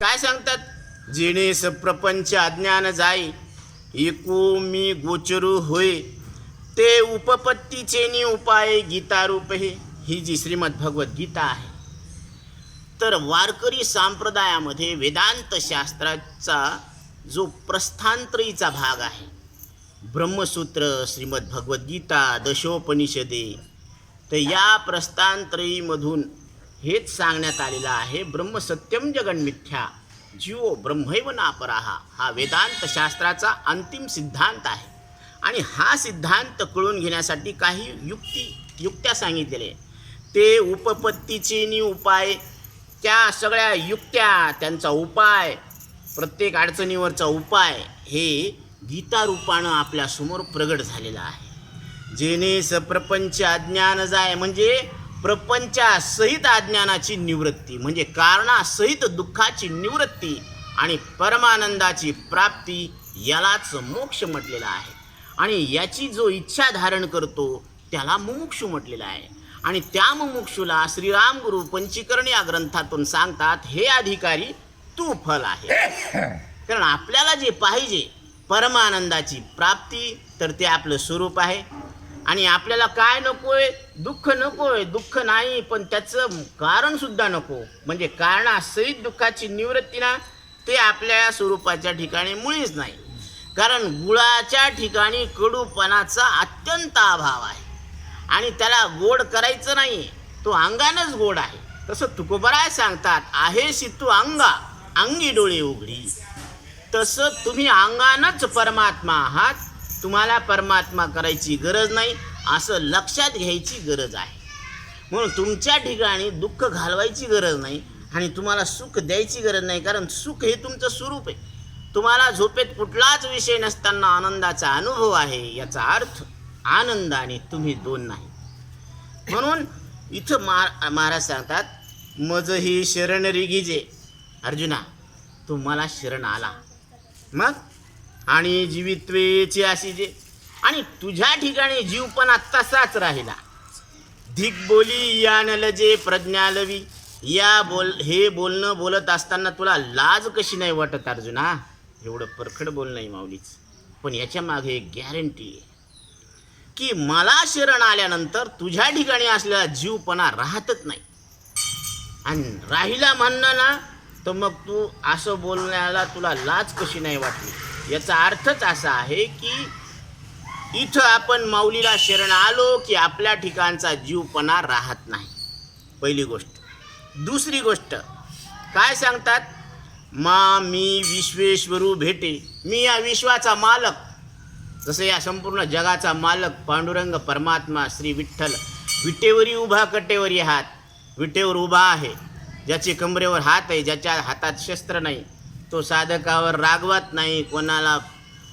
काय सांगतात? जेणे प्रपंच अज्ञान जाई एकू मी गोचरू होय ते उपपत्तीचे नि उपाय गीतारूप हे ही जी श्रीमद भगवद्गीता आहे. तर वारकरी संप्रदायामध्ये वेदांत शास्त्राचा जो प्रस्थांतरीचा भाग आहे. ब्रह्मसूत्र श्रीमद भगवद्गीता दशोपनिषदे तर या प्रस्थांतरीमधून हेच सांगण्यात आलेलं आहे ब्रह्मसत्यम जगन मिथ्या. जीवो ब्रह्मैव नापराहा. हा वेदांत शास्त्राचा अंतिम सिद्धांत आहे. आणि हा सिद्धांत कळून घेण्यासाठी काही युक्ती युक्त्या सांगितलेल्या ते उपपत्तीचे नि उपाय त्या सगळ्या युक्त्या त्यांचा उपाय प्रत्येक अडचणीवरचा उपाय हे गीतारूपानं आपल्यासमोर प्रगट झालेलं आहे. जेणे सप्रपंच अज्ञान जाय म्हणजे प्रपंचासहित अज्ञानाची निवृत्ती म्हणजे कारणासहित दुःखाची निवृत्ती आणि परमानंदाची प्राप्ती यालाच मोक्ष म्हटलेला आहे. आणि याची जो इच्छा धारण करतो त्याला मुमुक्षू म्हटलेला आहे. आणि त्या मुमुक्षूला श्रीराम गुरु पंचीकरण या ग्रंथातून सांगतात हे अधिकारी तू फल आहे. कारण आपल्याला जे पाहिजे परमानंदाची प्राप्ती तर ते आपलं स्वरूप आहे. आणि आपल्याला काय नकोय दुःख नकोय दुःख नाही पण त्याचं कारण सुद्धा नको. म्हणजे कारणासहित दुःखाची निवृत्ती ना ते आपल्या स्वरूपाच्या ठिकाणी मुळीच नाही. कारण गुळाच्या ठिकाणी कडूपणाचा अत्यंत अभाव आहे. आणि त्याला गोड करायचं नाही तो अंगानच गोड आहे. तसं तुकोबराय सांगतात आहे तू अंगा अंगी डोळे उघडी. तसं तुम्ही अंगानच परमात्मा आहात तुम्हाला परमात्मा करायची गरज नाही असं लक्षात घ्यायची गरज आहे. म्हणून तुमच्या ठिकाणी दुःख घालवायची गरज नाही आणि तुम्हाला सुख द्यायची गरज नाही कारण सुख हे तुमचं स्वरूप आहे. तुम्हाला झोपेत कुठलाच विषय नसताना आनंदाचा अनुभव आहे याचा अर्थ आनंद आणि तुम्ही दोन नाही. म्हणून इथं मा महाराज सांगतात मज ही शरण रिगीजे. अर्जुना तुम्हाला शरण आला. मग? आणि जीवित्वेची अशी जे आणि तुझ्या ठिकाणी जीवपणा तसाच राहिला. धिक बोली या नलजे प्रज्ञा लवी या बोल हे बोलणं बोलत असताना तुला लाज कशी नाही वाटत अर्जुना? एवढं परखड बोलणं आहे माऊलीच. पण याच्या मागे एक गॅरंटी आहे. की मला शरण आल्यानंतर तुझ्या ठिकाणी असलेला जीवपणा राहतच नाही. आणि राहिला म्हणणं ना तर मग तू असं बोलण्याला तुला लाज कशी नाही वाटली? याचा अर्थच असा आहे की इथं आपण माऊलीला शरण आलो की आपल्या ठिकाणचा जीवपणा राहत नाही. पहिली गोष्ट. दुसरी गोष्ट काय सांगतात? मा मी विश्वेश्वरू भेटे. मी या विश्वाचा मालक. जसं या संपूर्ण जगाचा मालक पांडुरंग परमात्मा श्री विठ्ठल विटेवरी उभा कटेवरी हात. विटेवर उभा आहे. ज्याचे कमरेवर हात आहे ज्याच्या हातात शस्त्र नाही. तो साधकावर रागवत नाही कोणाला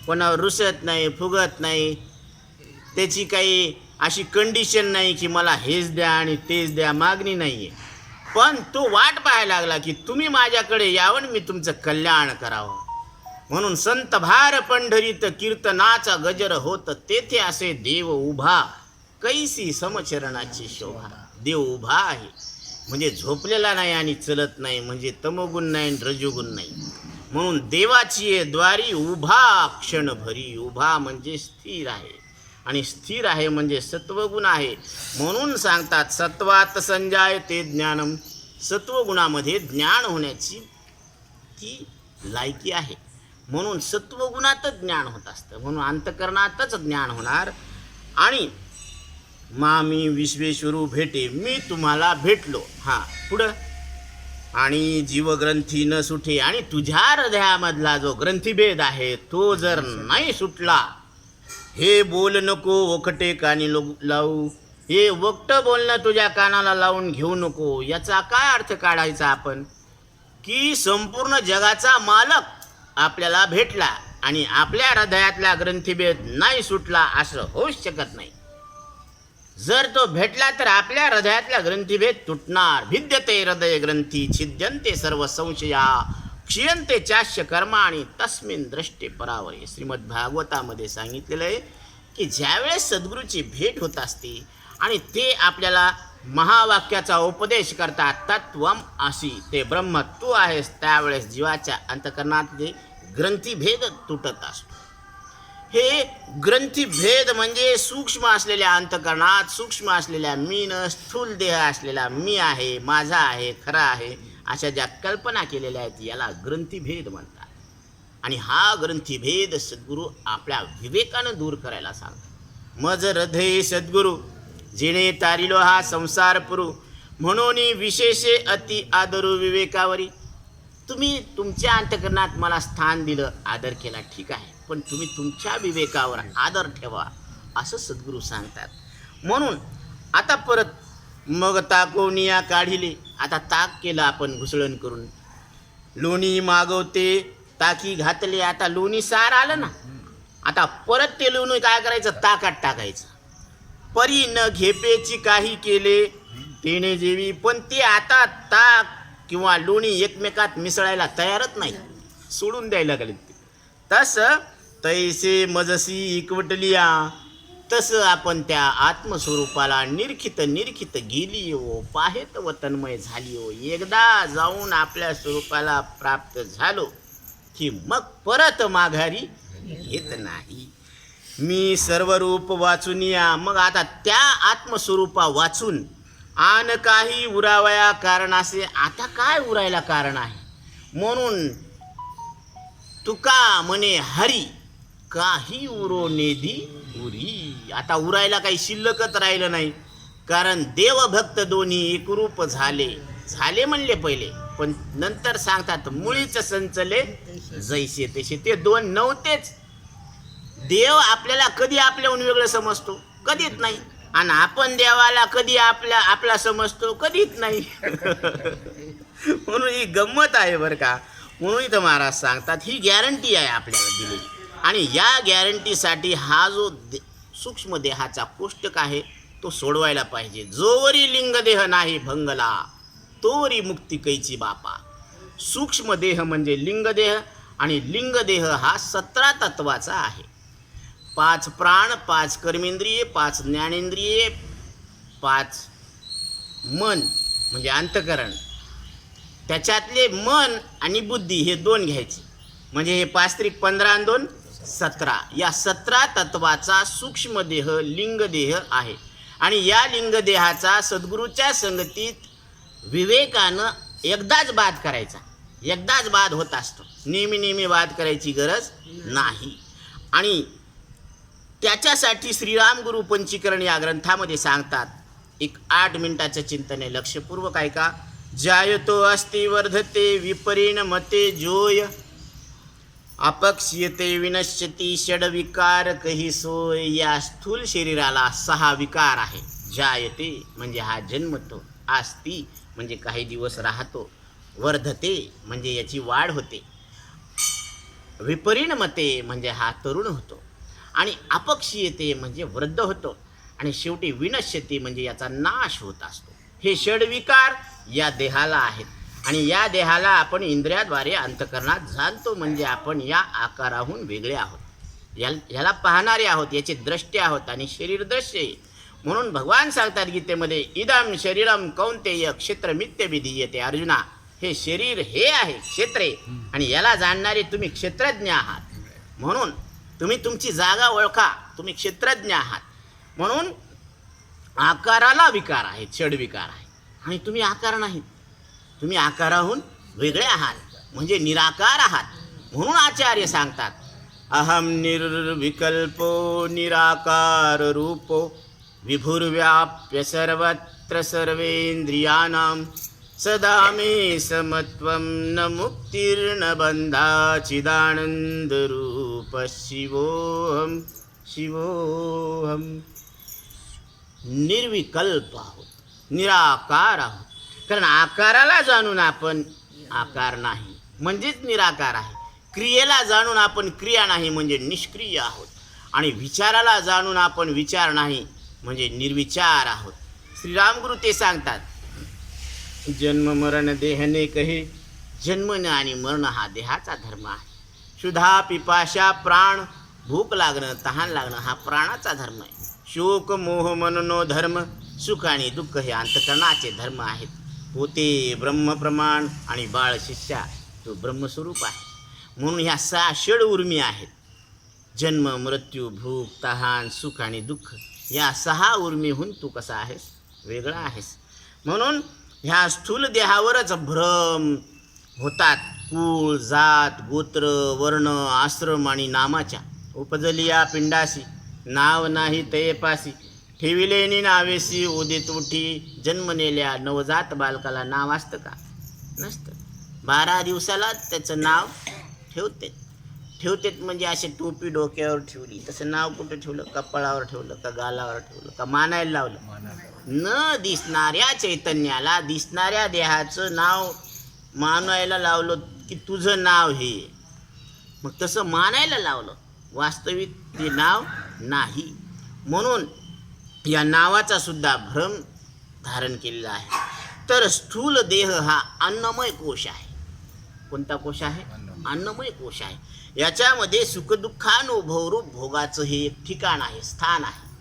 कोणावर रुसत नाही फुगत नाही. त्याची काही अशी कंडिशन नाही की मला हेच द्या आणि तेच द्या मागणी नाही आहे पण तो वाट पाहायला लागला की तुम्ही माझ्याकडे यावं मी तुमचं कल्याण करावं. म्हणून संत भार पंढरीत कीर्तनाचा गजर होत तेथे असे देव उभा. कैसी समचरणाची शोभा. देव उभा आहे. म्हणजे झोपलेला नाही आणि चलत नाही म्हणजे तमोगुण नाही रजोगुण नाही. म्हणून देवाची आहे द्वारी उभा क्षणभरी उभा म्हणजे स्थिर आहे. आणि स्थिर आहे म्हणजे सत्वगुण आहे. म्हणून सांगतात सत्वात संजाय ते ज्ञानम. सत्वगुणामध्ये ज्ञान होण्याची ती लायकी आहे. म्हणून सत्वगुणातच ज्ञान होत असतं. म्हणून अंतकरणातच ज्ञान होणार. आणि मा मी विश्वेश्वरू भेटे मी तुम्हाला भेटलो. हां पुढं? आणि जीवग्रंथी न सुटे आणि तुझ्या हृदयामधला जो ग्रंथीभेद आहे तो जर नाही सुटला हे बोल नको वखटे कानी लावू. हे वकटं बोलणं तुझ्या कानाला लावून घेऊ नको याचा काय अर्थ काढायचा आपण? की संपूर्ण जगाचा मालक आपल्याला भेटला आणि आपल्या हृदयातला ग्रंथीभेद नाही सुटला असं होऊच शकत नाही. जर तो भेटला तर आपल्या हृदयातला ग्रंथीभेद तुटणार. भिद्यते हृदय ग्रंथी छिद्यंते सर्व संशया. क्षीयंते चाष्य कर्मा आणि तस्मिन दृष्टे परावय. श्रीमद भागवतामध्ये सांगितलेलं आहे की ज्यावेळेस सद्गुरूची भेट होत असते आणि ते आपल्याला महावाक्याचा उपदेश करतात तत्वम असी. ते ब्रह्म तू आहेस त्यावेळेस जीवाच्या अंतकरणातले ग्रंथीभेद तुटत असतो. हे ग्रंथीभेद म्हणजे सूक्ष्म असलेल्या अंतकरणात सूक्ष्म असलेल्या मीन स्थूल देह असलेला मी आहे माझा आहे खरा आहे अशा ज्या कल्पना केलेल्या आहेत याला ग्रंथीभेद म्हणतात. आणि हा ग्रंथीभेद सद्गुरू आपल्या विवेकानं दूर करायला सांगतात. मज हृदय सद्गुरू जिणे तारिलो हा संसार पुरू म्हणून विशेषे अति आदरू विवेकावरी. तुम्ही तुमच्या अंतकरणात मला स्थान दिलं आदर केला ठीक आहे. पण तुम्ही तुमच्या विवेकावर आदर ठेवा असं सद्गुरू सांगतात. म्हणून आता परत मग ताकोनिया काढिले. आता ताक केलं आपण घुसळण करून. लोणी मागवते ताकी घातले. आता लोणी सार आलं ना. आता परत ते लोणी काय करायचं? ताकात टाकायचं. परी न घेपेची काही केले तेने जेवी. पण ते आता ताक किंवा लोणी एकमेकात मिसळायला तयारच नाही. सोडून द्यायला लागले ते. तसं तैसे मजसी इकवटलिया. तसं आपण त्या आत्मस्वरूपाला निरखित निरखित गेली हो पाहेत व तन्मय झाली हो एकदा जाऊन आपल्या स्वरूपाला प्राप्त झालो की मग परत माघारी येत नाही. मी सर्व रूप वाचून या. मग आता त्या आत्मस्वरूपा वाचून आन काही उरावया कारण असे. आता काय उरायला कारण आहे? म्हणून तुका म्हणे हरी काही उरो नेदी उरी. आता उरायला काही शिल्लकच राहिलं नाही. कारण देवभक्त दोन्ही एकरूप झाले. झाले म्हणले पहिले पण नंतर सांगतात मुळीच संचले जैसे तसे. ते दोन नव्हतेच. देव आपल्याला कधी आपल्याहून वेगळं समजतो? कधीच नाही. आणि आपण देवाला कधी आपल्या आपला समजतो कधीच नाही. म्हणून ही गंमत आहे बरं का. म्हणून इथं महाराज सांगतात ही गॅरंटी आहे आपल्याला दिलेली. आणि या गॅरंटीसाठी हा जो दे सूक्ष्म देहाचा कोष्टक आहे तो सोडवायला पाहिजे. जोवरी लिंगदेह नाही भंगला तोवरी मुक्ती कैची बापा. सूक्ष्म देह म्हणजे लिंगदेह आणि लिंगदेह हा सतरा तत्वाचा आहे. पाच प्राण पाच कर्मेंद्रिये पाच ज्ञानेंद्रिये पाच मन म्हणजे अंतकरण. त्याच्यातले मन आणि बुद्धी हे दोन घ्यायचे. म्हणजे हे पाच त्रिक पंधरा आणि दोन सतरा. या सतरा तत्वाचा सूक्ष्मदेह लिंगदेह आहे. आणि या लिंगदेहाचा सद्गुरूच्या संगतीत विवेकानं एकदाच बाद करायचा. एकदाच बाद होत असतो. नेहमी नेहमी वाद करायची गरज नाही. आणि त्याच्यासाठी श्रीराम गुरु पंचीकरण या ग्रंथामध्ये सांगतात एक आठ मिनिटाचं चिंतन आहे. लक्षपूर्वक आहे का जायतो अस्ति वर्धते विपरिणमते जोय. अपक्षीयते विनश्यती षडविकार कही सोय. या स्थूल शरीराला सहा विकार आहे. जायते म्हणजे हा जन्मतो आस्ती म्हणजे काही दिवस राहतो. वर्धते म्हणजे याची वाढ होते. विपरिणमते म्हणजे हा तरुण होतो. आणि अपक्षीयते म्हणजे वृद्ध होतो आणि शेवटी विनश्यती म्हणजे याचा नाश होत असतो. हे षडविकार या देहाला आहेत. आणि या देहाला आपण इंद्रियाद्वारे अंतकरणात जाणतो म्हणजे आपण या आकाराहून वेगळे आहोत. या ह्याला पाहणारे आहोत याचे द्रष्टे आहोत आणि शरीर दृश्य म्हणून भगवान सांगतात गीतेमध्ये इदम शरीरम कौंतेय क्षेत्र मित्य विधीयते. अर्जुना हे शरीर हे आहे क्षेत्रे. आणि याला जाणणारे तुम्ही क्षेत्रज्ञ आहात. म्हणून तुम्ही तुमची जागा ओळखा. तुम्ही क्षेत्रज्ञ आहात. म्हणून आकाराला विकार आहे षडविकार आहे. आणि तुम्ही आकार नाहीत. तुम्ही आकाराहून वेगळे आहात. म्हणजे निराकार आहात. म्हणून आचार्य सांगतात अहम निर्विकल्पो निराकार रूपो विभुर्व्याप्य सर्वत्र सर्वेंद्रियानाम सदा मे समत्वं न मुक्तिर्न बन्धाचिदानन्दरूप। शिवोहम शिवोहम निर्विकल्प आहोत निराकार आहोत कारण आकाराला जाणून आपण आकार नाही म्हणजेच निराकार आहे. क्रियेला जाणून आपण क्रिया नाही म्हणजे निष्क्रिय आहोत. आणि विचाराला जाणून आपण विचार नाही म्हणजे निर्विचार आहोत. श्रीरामगुरु ते सांगतात जन्म मरण देहने कहे जन्मन आणि मरण हा देहाचा धर्म आहे. क्षुधा पिपाशा प्राण भूक लागणं तहान लागणं हा प्राणाचा धर्म आहे. शोक मोह मननो धर्म सुख आणि दुःख हे अंतकरणाचे धर्म आहेत. होते ब्रह्मप्रमाण आणि बाळ शिष्या तो ब्रह्मस्वरूप आहे. म्हणून ह्या सहा षड उर्मी आहेत. जन्म मृत्यू भूक तहान सुख आणि दुःख या सहा उर्मीहून तू कसा आहेस? वेगळा आहेस. म्हणून ह्या स्थूल देहावरच भ्रम होतात. कुळ जात गोत्र वर्ण आश्रम आणि नामाच्या उपजलिया पिंडाशी पिंडासी नाव नाही तयेपासी ठेविलेनी नावेसी उदित उठी जन्मनेल्या नवजात बालकाला नाव असतं का? नसतं. बारा दिवसाला त्याचं नाव ठेवते ठेवतेत म्हणजे असे टोपी डोक्यावर ठेवली. तसं नाव कुठं ठेवलं? कपाळावर ठेवलं? का गालावर ठेवलं? का मानायला लावलं? न दिसणाऱ्या चैतन्याला दिसणाऱ्या देहाचं नाव मानायला लावलं की तुझं नाव हे. मग तसं मानायला लावलं. वास्तविक ते नाव नाही. म्हणून या नावाचा सुद्धा भ्रम धारण केलेला आहे. तर स्थूल देह हा अन्नमय कोश आहे. कोणता कोश आहे? अन्नमय. कोश आहे. याच्यामध्ये सुखदुःखानुभवरूप भोगाचं हे एक ठिकाण आहे स्थान आहे.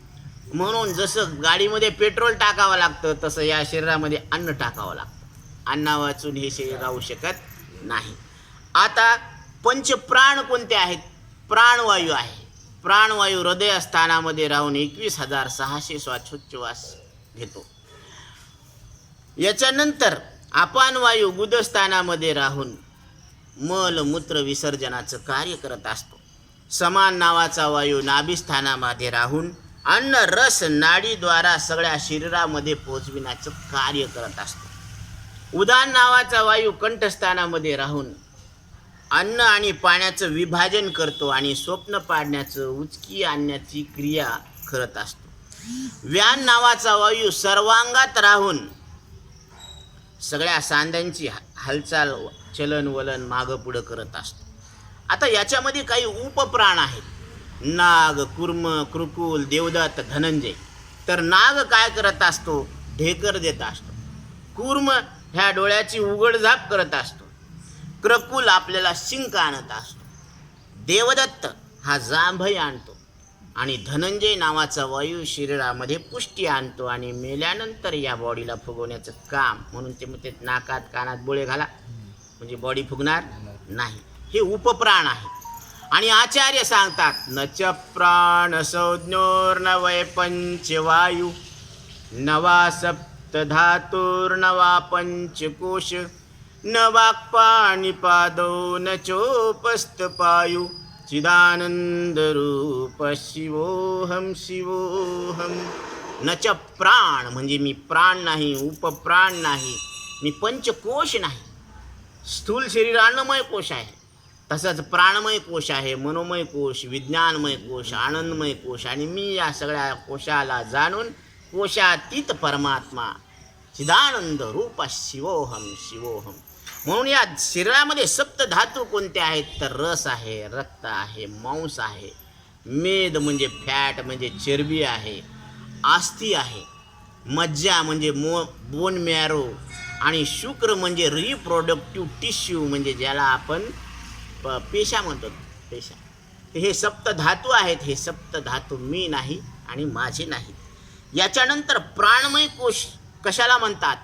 म्हणून जसं गाडीमध्ये पेट्रोल टाकावं लागतं तसं या शरीरामध्ये अन्न टाकावं लागतं. अन्ना वाचून हे शरीर राहू शकत नाही. आता पंचप्राण कोणते आहेत? प्राणवायू आहे. प्राणवायू हृदयस्थानामध्ये राहून एकवीस हजार सहाशे श्वासोच्छवास घेतो. याच्यानंतर अपान वायू गुदस्थानामध्ये राहून मल मूत्र विसर्जनाचं कार्य करत असतो. समान नावाचा वायू नाभिस्थानामध्ये राहून अन्न रस नाडीद्वारा सगळ्या शरीरामध्ये पोचविण्याचं कार्य करत असतो. उदान नावाचा वायू कंठस्थानामध्ये राहून अन्न आणि पाण्याचं विभाजन करतो आणि स्वप्न पाडण्याचं उचकी आणण्याची क्रिया करत असतो. व्यान नावाचा वायू सर्वांगात राहून सगळ्या सांध्यांची हा- हालचाल चलन वलन मागं पुढं करत असतो. आता याच्यामध्ये काही उपप्राण आहेत. नाग कुर्म कृकुल देवदत्त धनंजय. तर नाग काय करत असतो? ढेकर देत असतो. कुर्म ह्या डोळ्याची उघडझाप करत असतो. क्रकुल आपल्याला शिंक आणत असतो. देवदत्त हा जांभई आणतो आणि धनंजय नावाचा वायू शरीरामध्ये पुष्टी आणतो आणि मेल्यानंतर या बॉडीला फुगवण्याचं काम म्हणून ते मग ते नाकात कानात बोळे घाला. म्हणजे बॉडी फुगणार नाही. हे उपप्राण आहे. आणि आचार्य सांगतात न च प्राण संज्ञोर्नवय पंचवायू नवा सप्तधातुर्नवा पंचकोश न वाक्पाणिपादौ न चोपस्तपायु। चिदानंदरूप शिवोहम शिवोहम न च प्राण म्हणजे मी प्राण नाही उपप्राण नाही मी पंचकोश नाही। स्थूल शरीर अन्नमय कोश आहे तसंच प्राणमय कोश आहे मनोमय कोश विज्ञानमय कोश आनंदमय कोश आणि मी या सगळ्या कोशाला जाणून कोशातीत परमात्मा. चिदानंद रूप शिवोहम शिवोहम. म्हणून या शरीरामध्ये सप्त धातू कोणते आहेत? तर रस आहे रक्त आहे मांस आहे. मेद म्हणजे फॅट म्हणजे चरबी आहे. आस्थी आहे. मज्जा म्हणजे मो बोन मॅरो. आणि शुक्र म्हणजे रिप्रोडक्टिव्ह टिश्यू म्हणजे ज्याला आपण प- पेशा म्हणतो. पेशा. हे सप्त धातू आहेत. हे सप्त धातू मी नाही आणि माझे नाही याच्यानंतर प्राणमय कोश कशाला म्हणतात?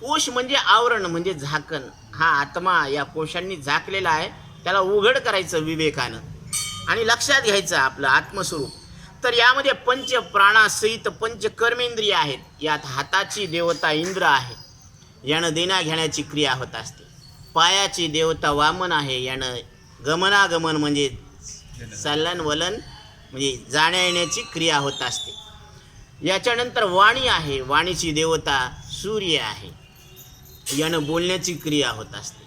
कोश म्हणजे आवरण म्हणजे झाकण. हा आत्मा या कोशांनी झाकलेला आहे. त्याला उघड करायचं विवेकानं. आणि लक्षात घ्यायचं आपलं आत्मस्वरूप. तर यामध्ये पंच प्राणासहित पंच कर्मेंद्रिय आहेत. यात हाताची देवता इंद्र आहे. यानं देण्या घेण्याची क्रिया होत असते. पायाची देवता वामन आहे. यानं गमनागमन म्हणजे चलन वलन म्हणजे जाण्या येण्याची क्रिया होत असते. याच्यानंतर वाणी आहे. वाणीची देवता सूर्य आहे. यानं बोलण्याची क्रिया होत असते.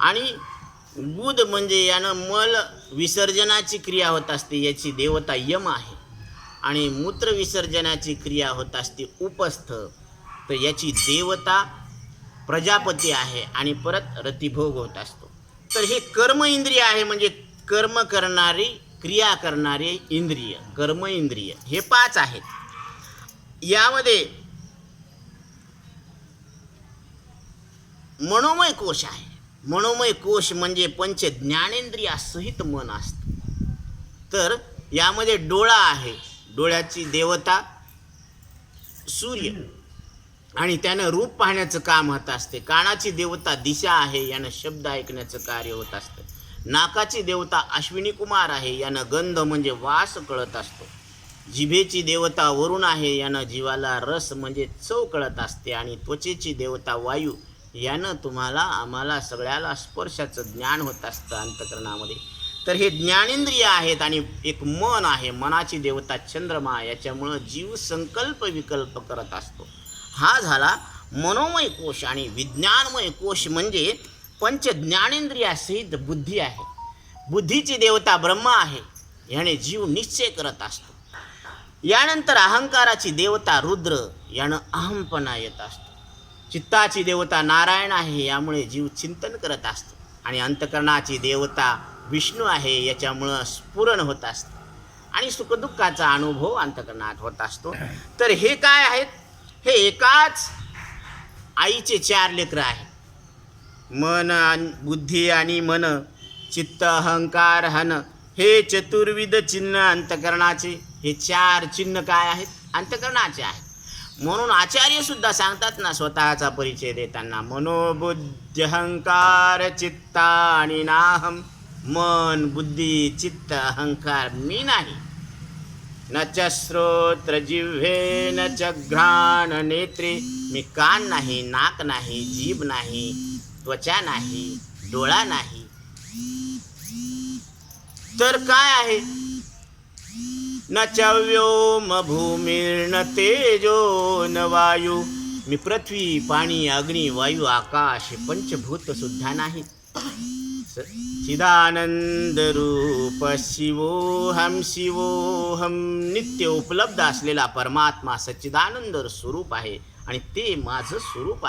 आणि बुध म्हणजे यानं मल विसर्जनाची क्रिया होत असते. याची देवता यम आहे. आणि मूत्र विसर्जनाची क्रिया होत असते. उपस्थ. तर याची देवता प्रजापती आहे आणि परत रतिभोग होत असतो. तर हे कर्म इंद्रिय आहे म्हणजे कर्म करणारी क्रिया करणारे इंद्रिय कर्म इंद्रिय. हे पाच आहेत. यामध्ये मनोमय कोश आहे. मनोमय कोश म्हणजे पंच ज्ञानेंद्रियासहित मन असतं. तर यामध्ये डोळा आहे. डोळ्याची देवता सूर्य आणि त्यानं रूप पाहण्याचं काम होत असते. कानाची देवता दिशा आहे यानं शब्द ऐकण्याचं कार्य होत असतं. नाकाची देवता अश्विनी कुमार आहे यानं गंध म्हणजे वास कळत असतो. जिभेची देवता वरुण आहे यानं जीवाला रस म्हणजे चव कळत असते आणि त्वचेची देवता वायू यानं तुम्हाला आम्हाला सगळ्याला स्पर्शाचं ज्ञान होत असतं अंतकरणामध्ये. तर हे ज्ञानेंद्रिय आहेत आणि एक मन आहे मनाची देवता चंद्रमा याच्यामुळं जीव संकल्प विकल्प करत असतो. हा झाला मनोमय कोश आणि विज्ञानमय कोश म्हणजे पंच ज्ञानेंद्रियासहित बुद्धी आहे. बुद्धीची देवता ब्रह्मा आहे याने जीव निश्चय करत असतो. यानंतर अहंकाराची देवता रुद्र यानं अहमपणा येत असतो. चित्ताची देवता नारायण आहे यामुळे जीव चिंतन करत असतो. आणि अंतकरणाची देवता विष्णू आहे याच्यामुळं स्फुरण होत असतं. आणि सुखदुःखाचा अनुभव अंतकरणात होत असतो. तर हे काय आहेत? हे एकाच आईचे चार लेकरं आहेत. मन आणि बुद्धी आणि मन चित्त अहंकार हन हे चतुर्विध चिन्ह अंतकरणाचे हे चार चिन्ह काय आहेत? अंतकरणाचे आहेत. म्हणून आचार्य सुद्धा सांगतात ना स्वतःचा परिचय देताना मनोबुद्ध अहंकार चित्ता आणि नाहम मन बुद्धी चित्त अहंकार मी नाही. न च श्रोत्र जिव्हे न च घ्राण नेत्रे मी कान नाही नाक नाही जीभ नाही त्वचा नाही डोळा नाही. तर काय आहे? न च व्योम भूमिर्न तेजो न वायू। मी पृथ्वी पाणी अग्नी वायू आकाश हे पंचभूत सुद्धा नाही। चिदानंद रूप शिवोहम शिवोहम नित्य उपलब्ध असलेला परमात्मा सच्चिदानंद स्वरूप आहे आणि ते माझं स्वरूप आहे।